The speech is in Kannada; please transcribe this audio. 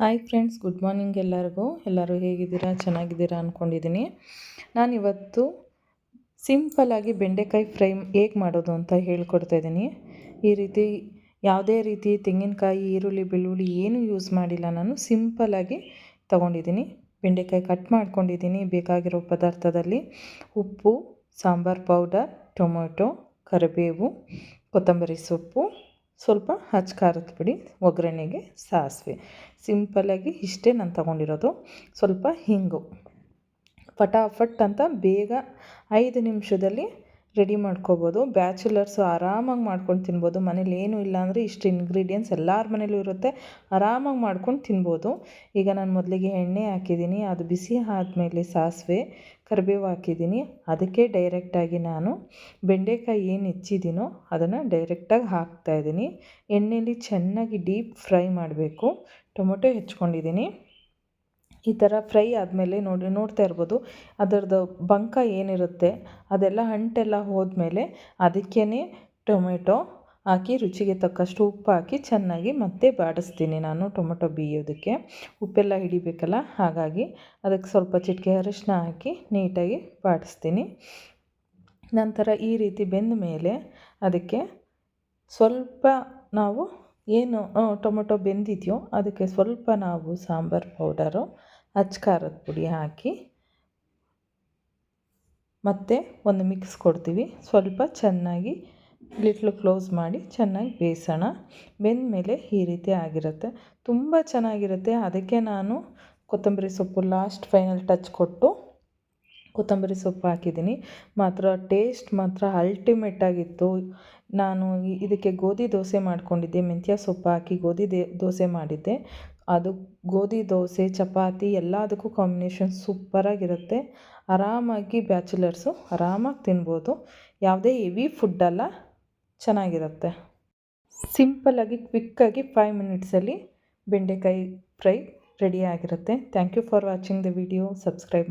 ಹಾಯ್ ಫ್ರೆಂಡ್ಸ್ ಗುಡ್ ಮಾರ್ನಿಂಗ್ ಎಲ್ಲರಿಗೂ. ಎಲ್ಲರೂ ಹೇಗಿದ್ದೀರಾ? ಚೆನ್ನಾಗಿದ್ದೀರಾ ಅಂದ್ಕೊಂಡಿದ್ದೀನಿ ನಾನಿವತ್ತು ಸಿಂಪಲ್ಲಾಗಿ ಬೆಂಡೆಕಾಯಿ ಫ್ರೈ ಹೇಗೆ ಮಾಡೋದು ಅಂತ ಹೇಳ್ಕೊಡ್ತಾ ಇದ್ದೀನಿ ಈ ರೀತಿ ಯಾವುದೇ ರೀತಿ ತೆಂಗಿನಕಾಯಿ, ಈರುಳ್ಳಿ, ಬೆಳ್ಳುಳ್ಳಿ ಏನೂ ಯೂಸ್ ಮಾಡಿಲ್ಲ ನಾನು ಸಿಂಪಲ್ಲಾಗಿ ತೊಗೊಂಡಿದ್ದೀನಿ ಬೆಂಡೆಕಾಯಿ ಕಟ್ ಮಾಡ್ಕೊಂಡಿದ್ದೀನಿ ಬೇಕಾಗಿರೋ ಪದಾರ್ಥದಲ್ಲಿ. ಉಪ್ಪು, ಸಾಂಬಾರು ಪೌಡರ್ ಟೊಮೊಟೊ ಕರಿಬೇವು, ಕೊತ್ತಂಬರಿ ಸೊಪ್ಪು ಸ್ವಲ್ಪ ಹಚ್ಚ ಖಾರದ ಪುಡಿ, ಒಗ್ಗರಣೆಗೆ ಸಾಸಿವೆ. ಸಿಂಪಲ್ಲಾಗಿ ಇಷ್ಟೇ ನಾನು ತೊಗೊಂಡಿರೋದು. ಸ್ವಲ್ಪ ಹಿಂಗು. ಫಟಾಫಟ್ ಅಂತ ಬೇಗ ಐದು ನಿಮಿಷದಲ್ಲಿ ರೆಡಿ ಮಾಡ್ಕೋಬೋದು. ಬ್ಯಾಚುಲರ್ಸು ಆರಾಮಾಗಿ ಮಾಡ್ಕೊಂಡು ತಿನ್ಬೋದು. ಮನೇಲಿ ಏನೂ ಇಲ್ಲ ಅಂದರೆ ಇಷ್ಟು ಇಂಗ್ರೀಡಿಯೆಂಟ್ಸ್ ಎಲ್ಲರ ಮನೇಲೂ ಇರುತ್ತೆ. ಆರಾಮಾಗಿ ಮಾಡ್ಕೊಂಡು ತಿನ್ಬೋದು. ಈಗ ನಾನು ಮೊದಲಿಗೆ ಎಣ್ಣೆ ಹಾಕಿದ್ದೀನಿ. ಅದು ಬಿಸಿ ಆದಮೇಲೆ ಸಾಸಿವೆ ಕರಿಬೇವು ಹಾಕಿದ್ದೀನಿ. ಅದಕ್ಕೆ ಡೈರೆಕ್ಟಾಗಿ ನಾನು ಬೆಂಡೆಕಾಯಿ ಏನು ಹೆಚ್ಚಿದ್ದೀನೋ ಅದನ್ನು ಡೈರೆಕ್ಟಾಗಿ ಹಾಕ್ತಾಯಿದ್ದೀನಿ ಎಣ್ಣೆಯಲ್ಲಿ ಚೆನ್ನಾಗಿ ಡೀಪ್ ಫ್ರೈ ಮಾಡಬೇಕು. ಟೊಮೊಟೊ ಹೆಚ್ಕೊಂಡಿದ್ದೀನಿ. ಈ ಥರ ಫ್ರೈ ಆದಮೇಲೆ ನೋಡಿ ನೋಡ್ತಾ ಇರ್ಬೋದು. ಅದರದ್ದು ಬಂಕ ಏನಿರುತ್ತೆ, ಅದೆಲ್ಲ ಅಂಟೆಲ್ಲ ಹೋದ್ಮೇಲೆ ಅದಕ್ಕೇ ಟೊಮೆಟೊ ಹಾಕಿ ರುಚಿಗೆ ತಕ್ಕಷ್ಟು ಉಪ್ಪು ಹಾಕಿ ಚೆನ್ನಾಗಿ ಮತ್ತೆ ಬಾಡಿಸ್ತೀನಿ ನಾನು ಟೊಮೊಟೊ ಬೇಯೋದಕ್ಕೆ. ಉಪ್ಪೆಲ್ಲ ಹಿಡಿಬೇಕಲ್ಲ, ಹಾಗಾಗಿ ಅದಕ್ಕೆ ಸ್ವಲ್ಪ ಚಿಟಿಕೆ ಅರಿಶಿನ ಹಾಕಿ ನೀಟಾಗಿ ಬಾಡಿಸ್ತೀನಿ. ನಂತರ ಈ ರೀತಿ ಬೆಂದ ಮೇಲೆ ಅದಕ್ಕೆ ಸ್ವಲ್ಪ ನಾವು ಏನು ಟೊಮೊಟೊ ಬೆಂದಿದೆಯೋ ಅದಕ್ಕೆ ಸ್ವಲ್ಪ ನಾವು ಸಾಂಬಾರು ಪೌಡರು ಅಚ್ಚ ಖಾರದ ಪುಡಿ ಹಾಕಿ, ಮತ್ತೆ ಒಂದು ಮಿಕ್ಸ್ ಕೊಡ್ತೀವಿ. ಸ್ವಲ್ಪ ಚೆನ್ನಾಗಿ ಲಿಟ್ಲು ಕ್ಲೋಸ್ ಮಾಡಿ ಚೆನ್ನಾಗಿ ಬೇಯಿಸೋಣ. ಬೆಂದಮೇಲೆ ಈ ರೀತಿ ಆಗಿರುತ್ತೆ. ತುಂಬ ಚೆನ್ನಾಗಿರುತ್ತೆ. ಅದಕ್ಕೆ ನಾನು ಕೊತ್ತಂಬರಿ ಸೊಪ್ಪು ಲಾಸ್ಟ್ ಫೈನಲ್ ಟಚ್ ಕೊಟ್ಟು ಕೊತ್ತಂಬರಿ ಸೊಪ್ಪು ಹಾಕಿದ್ದೀನಿ. ಮಾತ್ರ ಟೇಸ್ಟ್ ಮಾತ್ರ ಅಲ್ಟಿಮೇಟ್ ಆಗಿತ್ತು. ನಾನು ಇದಕ್ಕೆ ಗೋಧಿ ದೋಸೆ ಮಾಡ್ಕೊಂಡಿದ್ದೆ. ಮೆಂತ್ಯ ಸೊಪ್ಪು ಹಾಕಿ ಗೋಧಿ ದೇ, ದೋಸೆ ಮಾಡಿದ್ದೆ. ಅದು ಗೋಧಿ, ದೋಸೆ, ಚಪಾತಿ ಎಲ್ಲದಕ್ಕೂ ಕಾಂಬಿನೇಷನ್ ಸೂಪರಾಗಿರುತ್ತೆ ಆರಾಮಾಗಿ ಬ್ಯಾಚುಲರ್ಸು ಆರಾಮಾಗಿ ತಿನ್ಬೋದು. ಯಾವುದೇ ಹೆವಿ ಫುಡ್ಡಲ್ಲ ಚೆನ್ನಾಗಿರುತ್ತೆ. ಸಿಂಪಲ್ಲಾಗಿ ಕ್ವಿಕ್ಕಾಗಿ ಫೈವ್ ಮಿನಿಟ್ಸಲ್ಲಿ ಬೆಂಡೆಕಾಯಿ ಫ್ರೈ ರೆಡಿ ಆಗಿರುತ್ತೆ. Thank you for watching the video subscribe